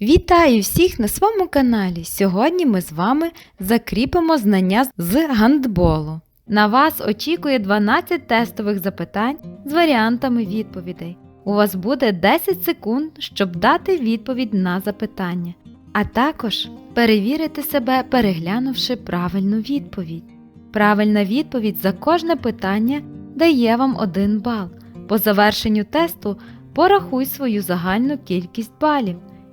Вітаю всіх на своєму каналі. Сьогодні ми з вами закріпимо знання з гандболу. На вас очікує 12 тестових запитань з варіантами відповідей. У вас буде 10 секунд, щоб дати відповідь на запитання, а також перевірити себе, переглянувши правильну відповідь. Правильна відповідь за кожне питання дає вам 1 бал. По завершенню тесту порахуй свою загальну кількість балів.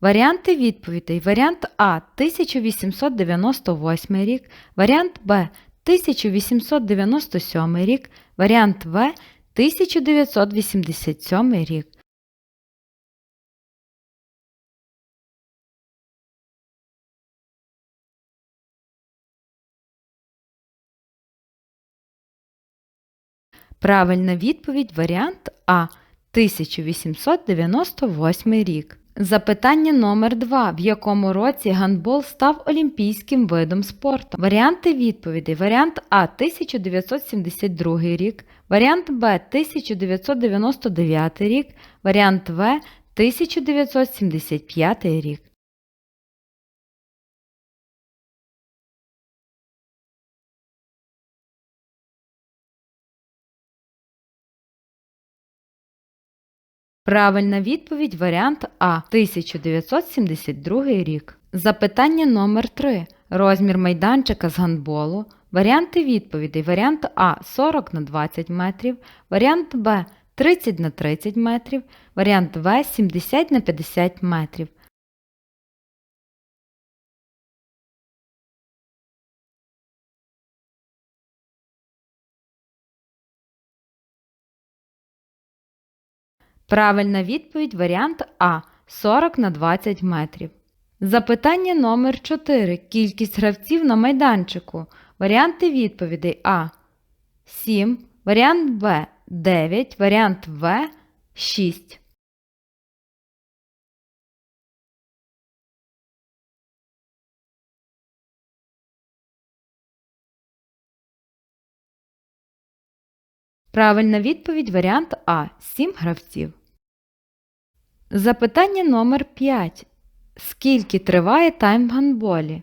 Варіанти відповідей. Варіант А 1898 рік, варіант Б 1897 рік, варіант В 1987 рік. Правильна відповідь варіант А 1898 рік. Запитання номер 2 В якому році гандбол став олімпійським видом спорту? Варіанти відповідей. Варіант А 1972 рік, варіант Б 1999 рік, варіант В 1975 рік. Правильна відповідь варіант А 1972 рік. Запитання номер 3 Розмір майданчика з гандболу. Варіанти відповідей. Варіант А 40 на 20 метрів, варіант Б 30 на 30 метрів, варіант В 70 на 50 метрів. Правильна відповідь варіант А 40 на 20 метрів. Запитання номер 4 Кількість гравців на майданчику. Варіанти відповідей А 7, варіант Б 9, варіант В 6. Правильна відповідь варіант А 7 гравців. Запитання номер 5. Скільки триває тайм в гандболі?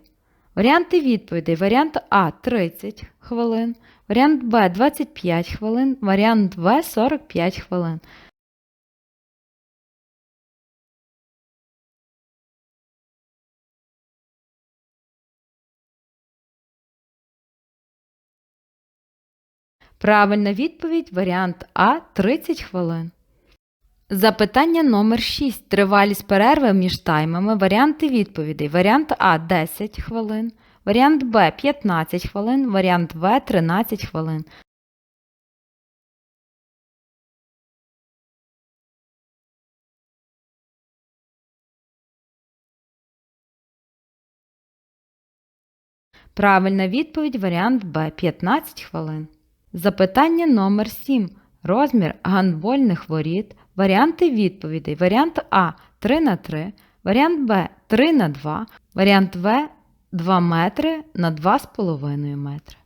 Варіанти відповідей. Варіант А 30 хвилин, варіант Б 25 хвилин, варіант В 45 хвилин. Правильна відповідь варіант А 30 хвилин. Запитання номер 6. Тривалість перерви між таймами. Варіанти відповідей. Варіант А 10 хвилин, варіант Б 15 хвилин, варіант В 13 хвилин. Правильна відповідь варіант Б 15 хвилин. Запитання номер 7. Розмір гандбольних воріт. Варіанти відповідей. Варіант А 3 на 3, варіант Б 3 на 2, варіант В 2 метри на 2,5 метри.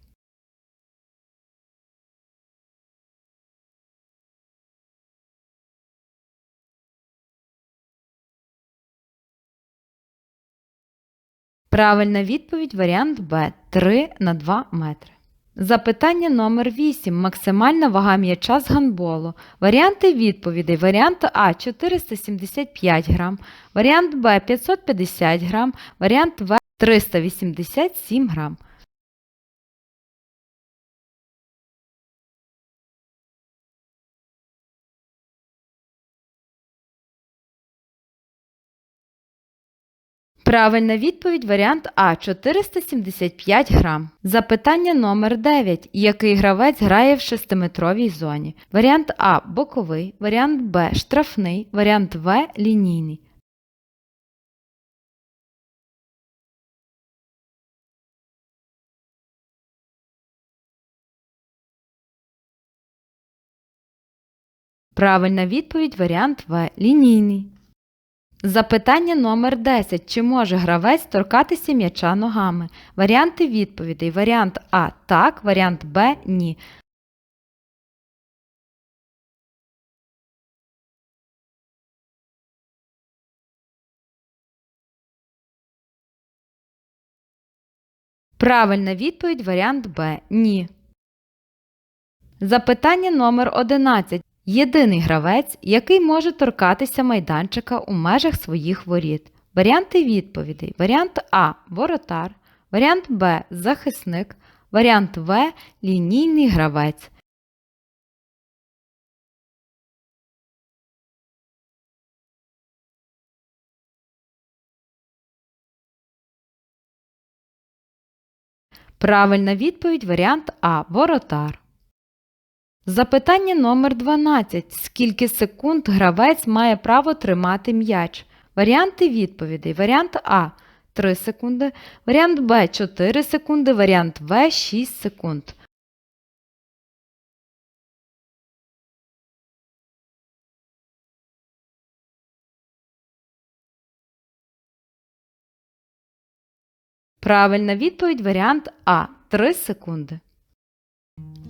Правильна відповідь варіант Б 3 на 2 метри. Запитання номер 8. Максимальна вага м'яча з гандболу. Варіанти відповідей. Варіант А 475 грам, варіант Б 550 грам, варіант В 387 грам. Правильна відповідь варіант А 475 грам. Запитання номер 9. Який гравець грає в шестиметровій зоні? Варіант А боковий, варіант Б штрафний, варіант В лінійний. Правильна відповідь варіант В лінійний. Запитання номер 10. Чи може гравець торкатися м'яча ногами? Варіанти відповідей. Варіант А так, варіант Б ні. Правильна відповідь варіант Б ні. Запитання номер 11. Єдиний гравець, який може торкатися майданчика у межах своїх воріт. Варіанти відповідей. Варіант А воротар, варіант Б захисник, варіант В лінійний гравець. Правильна відповідь варіант А воротар. Запитання номер 12. Скільки секунд гравець має право тримати м'яч? Варіанти відповідей. Варіант А 3 секунди, варіант Б 4 секунди, варіант В 6 секунд. Правильна відповідь варіант А 3 секунди.